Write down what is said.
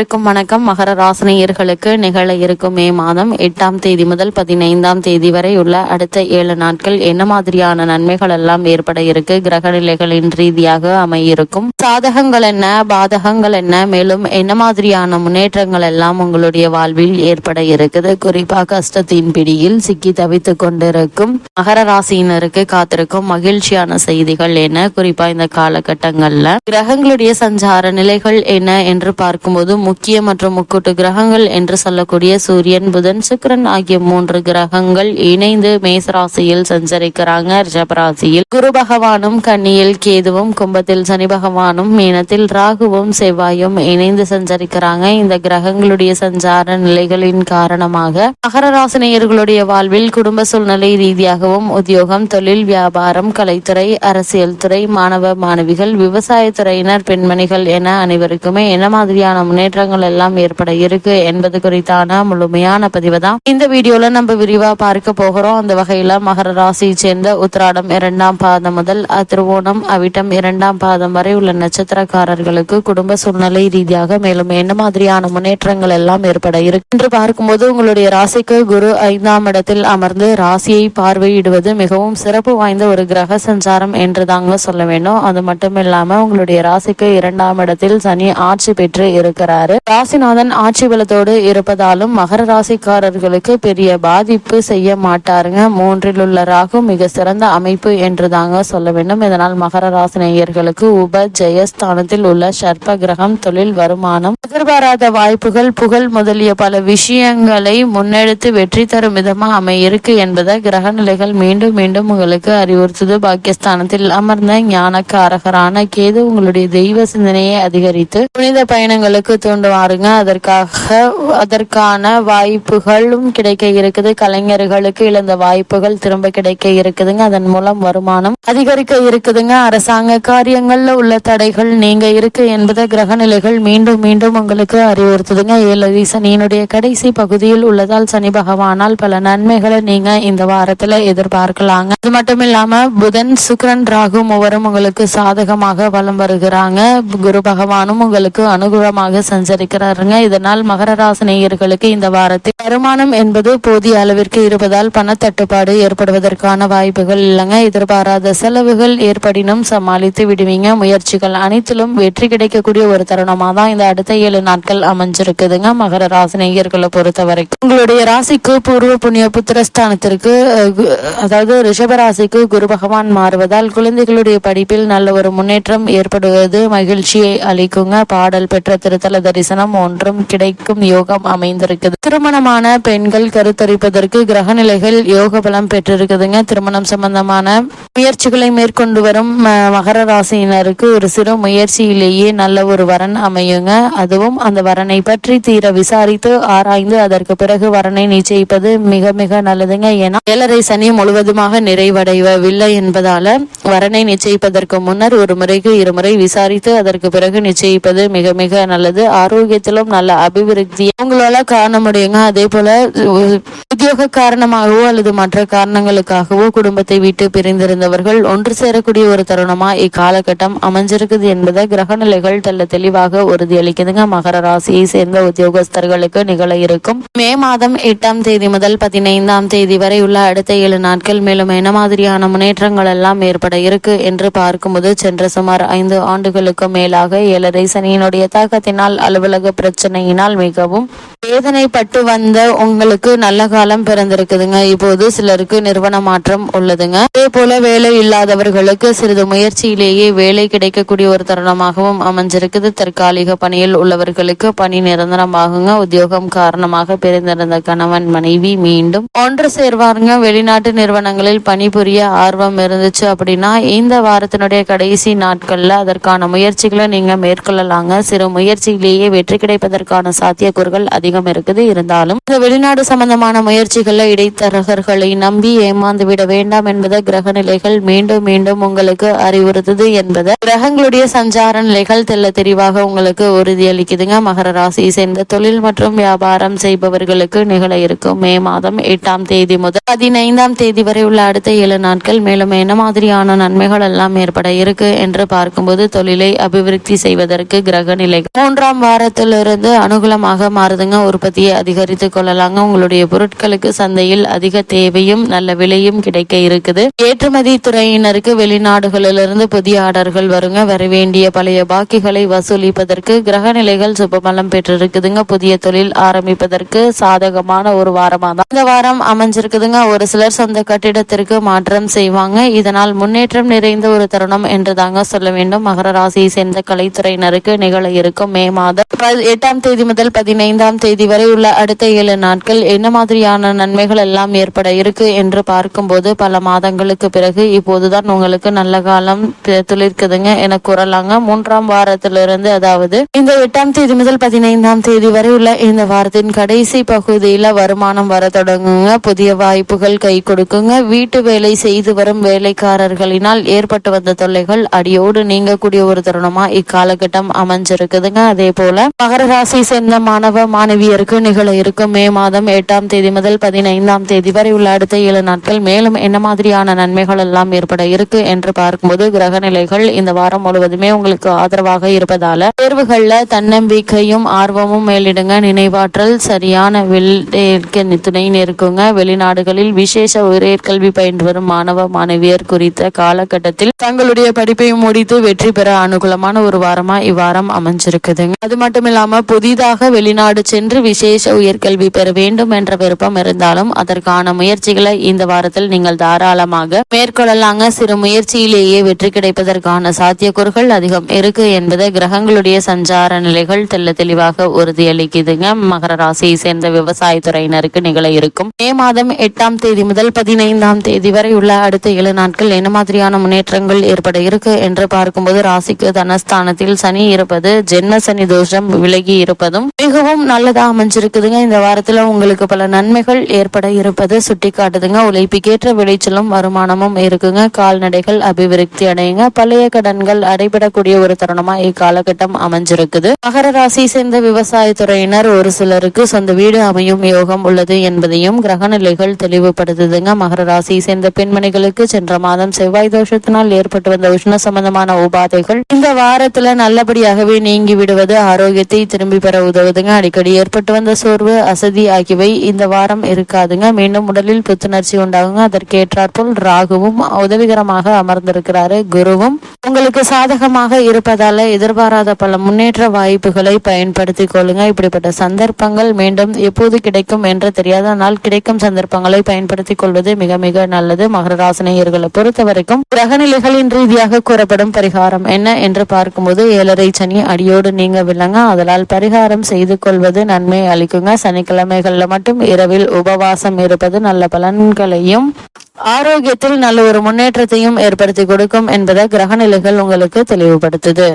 அனைவருக்கும் வணக்கம். மகர ராசினியர்களுக்கு நிகழ இருக்கும் மே மாதம் எட்டாம் தேதி முதல் பதினைந்தாம் தேதி வரை உள்ள அடுத்த ஏழு நாட்கள் என்ன மாதிரியான நன்மைகள் எல்லாம் ஏற்பட இருக்கு? கிரக நிலைகளின் ரீதியாக அமையிருக்கும். சாதகங்கள் என்ன? பாதகங்கள் என்ன? மேலும் என்ன மாதிரியான முன்னேற்றங்கள் எல்லாம் உங்களுடைய வாழ்வில் ஏற்பட இருக்குது? குறிப்பா கஷ்டத்தின் பிடியில் சிக்கி தவித்துக் கொண்டிருக்கும் மகர ராசியினருக்கு காத்திருக்கும் மகிழ்ச்சியான செய்திகள் என்ன? குறிப்பா இந்த காலகட்டங்கள்ல. கிரகங்களுடைய சஞ்சார நிலைகள் என்ன என்று பார்க்கும்போது முக்கிய மற்றும் முக்கூட்டு கிரகங்கள் என்று சொல்லக்கூடிய சூரியன் புதன் சுக்கிரன் ஆகிய மூன்று கிரகங்கள் இணைந்து மேசராசியில் சஞ்சரிக்கிறாங்க. ரிஷபராசியில் குரு பகவானும் கன்னியில் கேதுவும் கும்பத்தில் சனி பகவானும் மீனத்தில் ராகுவும் செவ்வாயும் இணைந்து சஞ்சரிக்கிறாங்க. இந்த கிரகங்களுடைய சஞ்சார நிலைகளின் காரணமாக மகர ராசினியர்களுடைய வாழ்வில் குடும்ப சூழ்நிலை ரீதியாகவும் உத்தியோகம் தொழில் வியாபாரம் கலைத்துறை அரசியல் துறை மாணவ மாணவிகள் விவசாயத்துறையினர் பெண்மணிகள் என அனைவருக்குமே என்ன மாதிரியான முன்னேற்றங்கள் எல்லாம் ஏற்பட இருக்கு என்பது குறித்தான முழுமையான பதிவு தான் இந்த வீடியோல நம்ம விரிவா பார்க்க போகிறோம். அந்த வகையில மகர ராசியை சேர்ந்த உத்திராடம் இரண்டாம் பாதம் முதல் திருவோணம் அவிட்டம் இரண்டாம் பாதம் வரை உள்ள நட்சத்திரக்காரர்களுக்கு குடும்ப சூழ்நிலை ரீதியாக மேலும் என்ன மாதிரியான முன்னேற்றங்கள் எல்லாம் ஏற்பட இருக்கு என்று பார்க்கும்போது உங்களுடைய ராசிக்கு குரு ஐந்தாம் இடத்தில் அமர்ந்து ராசியை பார்வையிடுவது மிகவும் சிறப்பு வாய்ந்த ஒரு கிரக சஞ்சாரம் என்று தாங்க சொல்ல வேண்டும் அது மட்டும் இல்லாம உங்களுடைய ராசிக்கு இரண்டாம் இடத்தில் சனி ஆட்சி பெற்று இருக்கிறார். ராசிநாதன் ஆட்சி பலத்தோடு இருப்பதாலும் மகர ராசிக்காரர்களுக்கு பெரிய பாதிப்பு செய்ய மாட்டாருங்க. மூன்றில் உள்ள ராகு மிக சிறந்த அமைப்பு என்று தாங்க சொல்ல வேண்டும். இதனால் மகர ராசி நேயர்களுக்கு உப ஜெயஸ்தானத்தில் உள்ள சர்ப்ப கிரகம் தொழில் வருமானம் எதிர்பாராத வாய்ப்புகள் புகழ் முதலிய பல விஷயங்களை முன்னெடுத்து வெற்றி தரும் விதமாக அமையிருக்கு என்பதை கிரக நிலைகள் மீண்டும் மீண்டும் உங்களுக்கு அறிவுறுத்துது. பாக்கியஸ்தானத்தில் அமர்ந்த ஞானக்காரகரான கேது உங்களுடைய தெய்வ சிந்தனையை அதிகரித்து புனித பயணங்களுக்கு தூண்டுவாருங்க அதற்காக அதற்கான வாய்ப்புகளும் கிடைக்க இருக்குது. கலைஞர்களுக்கு இழந்த வாய்ப்புகள் திரும்ப கிடைக்க இருக்குதுங்க. அதன் மூலம் வருமானம் அதிகரிக்க இருக்குதுங்க. அரசாங்க காரியங்கள்ல உள்ள தடைகள் நீங்க இருக்கு என்பதை கிரக நிலைகள் மீண்டும் மீண்டும் உங்களுக்கு அறிவுறுத்துதுங்க. ஏழு சனியினுடைய கடைசி பகுதியில் உள்ளதால் சனி பகவானால் பல நன்மைகளை நீங்க இந்த வாரத்துல எதிர்பார்க்கலாங்க. அது மட்டும் இல்லாம புதன் சுக்ரன் ராகு மூவரும் உங்களுக்கு சாதகமாக வலம் வருகிறாங்க. குரு பகவானும் உங்களுக்கு அனுகூலமாக சஞ்சரிக்கிறாருங்க. இதனால் மகர ராசினியர்களுக்கு இந்த வாரத்தில் வருமானம் என்பது போதிய அளவிற்கு இருப்பதால் பணத்தட்டுப்பாடு ஏற்படுவதற்கான வாய்ப்புகள் இல்லைங்க. எதிர்பாராத செலவுகள் ஏற்படினும் சமாளித்து விடுவீங்க. முயற்சிகள் அனைத்திலும் வெற்றி கிடைக்கக்கூடிய ஒரு தருணமா தான் இந்த அடுத்த ஏழு நாட்கள் அமைஞ்சிருக்குதுங்க. மகர ராசினியர்களை பொறுத்த வரைக்கும் உங்களுடைய ராசிக்கு பூர்வ புண்ணிய புத்திரஸ்தானத்திற்கு அதாவது ரிஷப ராசிக்கு குரு பகவான் மாறுவதால் குழந்தைகளுடைய படிப்பில் நல்ல ஒரு முன்னேற்றம் ஏற்படுவது மகிழ்ச்சியை அளிக்குங்க. பாடல் பெற்ற திருத்தல தரிசனம் ஒன்றும் கிடைக்கும் யோகம் அமைந்திருக்குது. திருமணமான பெண்கள் கருத்தரிப்பதற்கு கிரக நிலைகள் யோக பலம் பெற்றிருக்குதுங்க. திருமணம் சம்பந்தமான முயற்சிகளை மேற்கொண்டு வரும் மகர ராசியினருக்கு ஒரு சிறு முயற்சியிலேயே நல்ல ஒரு வரன் அமையுங்க. அதுவும் அந்த வரனை பற்றி தீர விசாரித்து ஆராய்ந்து அதற்கு பிறகு வரனை நிச்சயிப்பது மிக மிக நல்லதுங்க. ஏன்னா ஏழரை சனி முழுவதுமாக நிறைவடைவவில்லை என்பதால வரனை நிச்சயிப்பதற்கு முன்னர் ஒரு முறைக்கு இருமுறை விசாரித்து அதற்கு பிறகு நிச்சயிப்பது மிக மிக நல்லது. ஆரோக்கியத்திலும் நல்ல அபிவிருத்தி. உங்களால காண முடியுங்க. அதே போல உத்தியோக காரணமாகவோ அல்லது மற்ற காரணங்களுக்காகவோ குடும்பத்தை விட்டு பிரிந்திருந்தவர்கள் ஒன்று சேரக்கூடிய ஒரு தருணமா இக்காலகட்டம் அமைஞ்சிருக்குது என்பதை கிரக நிலைகள் தெல்ல தெளிவாக உறுதியளிக்குதுங்க. மகர ராசியை சேர்ந்த உத்தியோகஸ்தர்களுக்கு நிகழ இருக்கும். மே மாதம் எட்டாம் தேதி முதல் பதினைந்தாம் தேதி வரை உள்ள அடுத்த ஏழு நாட்கள் மேலும் என்ன மாதிரியான முன்னேற்றங்கள் எல்லாம் ஏற்பட இருக்கு என்று பார்க்கும்போது சென்ற சுமார் ஐந்து ஆண்டுகளுக்கு மேலாக ஏழரை சனியினுடைய தாக்கத்தினால் அலுவலக பிரச்சனையினால் மிகவும் வேதனைப்பட்டு வந்த உங்களுக்கு நல்ல காலம் பிறந்திருக்குதுங்க. இப்போது சிலருக்கு நிறுவன மாற்றம் உள்ளதுங்க. அதே போல வேலை இல்லாதவர்களுக்கு சிறிது முயற்சியிலேயே வேலை கிடைக்கக்கூடிய ஒரு தருணமாகவும் அமைஞ்சிருக்குது. தற்காலிக பணியில் உள்ளவர்களுக்கு பணி நிரந்தரமாகுங்க. உத்தியோகம் காரணமாக பிரிந்திருந்த கணவன் மனைவி மீண்டும் ஒன்று சேர்வாருங்க. வெளிநாட்டு நிறுவனங்களில் பணிபுரிய ஆர்வம் இருந்துச்சு அப்படின்னு இந்த வாரத்தினுடைய கடைசி நாட்களில் அதற்கான முயற்சிகளை நீங்க மேற்கொள்ளலாங்க. சிறு முயற்சியிலேயே வெற்றி கிடைப்பதற்கான சாத்தியக்கூறுகள் அதிகம் இருக்குது. இருந்தாலும் இந்த வெளிநாடு சம்பந்தமான முயற்சிகளில் இடைத்தரகர்களை நம்பி ஏமாந்து விட வேண்டாம் என்பதை கிரக நிலைகள் மீண்டும் மீண்டும் உங்களுக்கு அறிவுறுத்துது என்பதை கிரகங்களுடைய சஞ்சார நிலைகள் தெல்ல தெளிவாக உங்களுக்கு உறுதியளிக்குதுங்க. மகர ராசியை சேர்ந்த தொழில் மற்றும் வியாபாரம் செய்பவர்களுக்கு நிகழ இருக்கும் மே மாதம் எட்டாம் தேதி முதல் பதினைந்தாம் தேதி வரை உள்ள அடுத்த ஏழு நாட்கள் மேலும் என்ன மாதிரியான விதமான நன்மைகள் எல்லாம் ஏற்பட இருக்கு என்று பார்க்கும்போது தொழிலை அபிவிருத்தி செய்வதற்கு கிரக நிலை மூன்றாம் வாரத்திலிருந்து அனுகூலமாக மாறுதுங்க. உற்பத்தியை அதிகரித்து கொள்ளலாங்க. உங்களுடைய பொருட்களுக்கு சந்தையில் அதிக தேவையும் நல்ல விலையும் கிடைக்க இருக்குது. ஏற்றுமதி துறையினருக்கு வெளிநாடுகளிலிருந்து புதிய ஆர்டர்கள் வருங்க. வரவேண்டிய பழைய பாக்கிகளை வசூலிப்பதற்கு கிரக நிலைகள் சுபபலம் பெற்றிருக்குதுங்க. புதிய தொழில் ஆரம்பிப்பதற்கு சாதகமான ஒரு வாரமா தான் இந்த வாரம் அமைஞ்சிருக்குதுங்க. ஒரு சிலர் சொந்த கட்டிடத்திற்கு மாற்றம் செய்வாங்க. இதனால் முன்னேற்றம் நிறைந்த ஒரு தருணம் என்று தாங்க சொல்ல வேண்டும். மகர ராசியை சேர்ந்த கலைத்துறையினருக்கு நிகழ இருக்கும் மே மாதம் எட்டாம் தேதி முதல் பதினைந்தாம் தேதி வரை உள்ள அடுத்த ஏழு நாட்கள் என்ன மாதிரியான நன்மைகள் எல்லாம் ஏற்பட இருக்கு என்று பார்க்கும்போது பல மாதங்களுக்கு பிறகு இப்போதுதான் உங்களுக்கு நல்ல காலம் துளிர்க்குதுங்க என கூறலாங்க. மூன்றாம் வாரத்திலிருந்து அதாவது இந்த எட்டாம் தேதி முதல் பதினைந்தாம் தேதி வரை உள்ள இந்த வாரத்தின் கடைசி பகுதியில வருமானம் வர தொடங்குங்க. புதிய வாய்ப்புகள் கை கொடுக்குங்க. வீட்டு வேலை செய்து வரும் வேலைக்காரர்கள் வேலைக்காரர்களினால் ஏற்பட்டு வந்த தொல்லைகள் அடியோடு நீங்கக்கூடிய ஒரு தருணமா இக்காலகட்டம் அமைஞ்சிருக்குதுங்க. அதே போல மகர ராசி சேர்ந்த மாணவ மாணவியருக்கு நிகழ இருக்கும் மே மாதம் எட்டாம் தேதி முதல் பதினைந்தாம் தேதி வரை உள்ள அடுத்த ஏழு நாட்கள் மேலும் என்ன மாதிரியான நன்மைகள் எல்லாம் ஏற்பட இருக்கு என்று பார்க்கும்போது கிரக நிலைகள் இந்த வாரம் முழுவதுமே உங்களுக்கு ஆதரவாக இருப்பதால தேர்வுகள்ல தன்னம்பிக்கையும் ஆர்வமும் மேலிடுங்க. நினைவாற்றல் சரியான வெள்ளேற்க துணை நிற்குங்க. வெளிநாடுகளில் விசேஷ உயர்கல்வி பயின்று வரும் மாணவ மாணவியர் குறித்த காலகட்டத்தில் தங்களுடைய படிப்பையும் முடித்து வெற்றி பெற அனுகூலமான ஒரு வாரமா இவ்வாரம் அமைஞ்சிருக்குதுங்க. அது மட்டும் இல்லாம புதிதாக வெளிநாடு சென்று விசேஷ உயர்கல்வி பெற வேண்டும் என்ற விருப்பம் இருந்தாலும் அதற்கான முயற்சிகளை இந்த வாரத்தில் நீங்கள் தாராளமாக மேற்கொள்ளலாங்க. சிறு முயற்சியிலேயே வெற்றி கிடைப்பதற்கான சாத்தியக்கூறுகள் அதிகம் இருக்கு என்பதை கிரகங்களுடைய சஞ்சார நிலைகள் தெள்ள தெளிவாக உறுதியளிக்குதுங்க. மகர ராசியை சேர்ந்த விவசாயத்துறையினருக்கு நிகழ இருக்கும். மே மாதம் எட்டாம் தேதி முதல் பதினைந்தாம் தேதி வரை உள்ள அடுத்த ஏழு நாட்கள் என்ன மாதிரியான முன்னேற்றங்கள் ஏற்பட இருக்கு என்று பார்க்கும்போது ராசிக்கு தனஸ்தானத்தில் சனி இருப்பது ஜென்ம சனி தோஷம் விலகி இருப்பதும் மிகவும் நல்லதா அமைஞ்சிருக்குதுங்க. இந்த வாரத்துல உங்களுக்கு பல நன்மைகள் ஏற்பட இருப்பது சுட்டி காட்டுதுங்க உழைப்புக்கேற்ற விளைச்சலும் வருமானமும் இருக்குங்க. கால்நடைகள் அபிவிருத்தி அடையுங்க. பழைய கடன்கள் அடைபடக்கூடிய ஒரு தருணமா இக்காலகட்டம் அமைஞ்சிருக்குது. மகர ராசி சேர்ந்த விவசாயத்துறையினர் ஒரு சிலருக்கு சொந்த வீடு அமையும் யோகம் உள்ளது என்பதையும் கிரகநிலைகள் தெளிவுபடுத்துதுங்க. மகர ராசி சேர்ந்த பெண்மணிகளுக்கு சென்ற மாதம் செவ்வாய் செவ்வாய் தோஷத்தினால் ஏற்பட்டு வந்த உஷ்ண சம்பந்தமான உபாதைகள் இந்த வாரத்துல நல்லபடியாகவே நீங்கி விடுவது ஆரோக்கியத்தை திரும்பி பெற உதவுதுங்க. அடிக்கடி ஏற்பட்டு வந்த சோர்வு அசதி ஆகியவை இந்த வாரம் இருக்காதுங்க. மீண்டும் உடலில் புத்துணர்ச்சி உண்டாகுங்க. அதற்கு ஏற்றாற்போல் ராகுவும் உதவிகரமாக அமர்ந்திருக்கிறாரு குருவும். உங்களுக்கு சாதகமாக இருப்பதால எதிர்பாராத பல முன்னேற்ற வாய்ப்புகளை பயன்படுத்திக் கொள்ளுங்க. இப்படிப்பட்ட சந்தர்ப்பங்கள் மீண்டும் எப்போது கிடைக்கும் என்று தெரியாத நாள் கிடைக்கும் சந்தர்ப்பங்களை பயன்படுத்திக் கொள்வது மிக மிக நல்லது. மகர ராசினியர்களை பொறுத்தவரை வரைக்கும் கிரகநிலைகளின் ரீதியாக கூறப்படும் பரிகாரம் என்ன என்று பார்க்கும்போது ஏழரை சனி அடியோடு நீங்க வில்லங்க அதனால் பரிகாரம் செய்து கொள்வது நன்மை அளிக்குங்க. சனிக்கிழமைகள்ல மட்டும் இரவில் உபவாசம் இருப்பது நல்ல பலன்களையும் ஆரோக்கியத்தில் நல்ல ஒரு முன்னேற்றத்தையும் ஏற்படுத்தி கொடுக்கும் என்பதை கிரகநிலைகள் உங்களுக்கு தெளிவுபடுத்துது.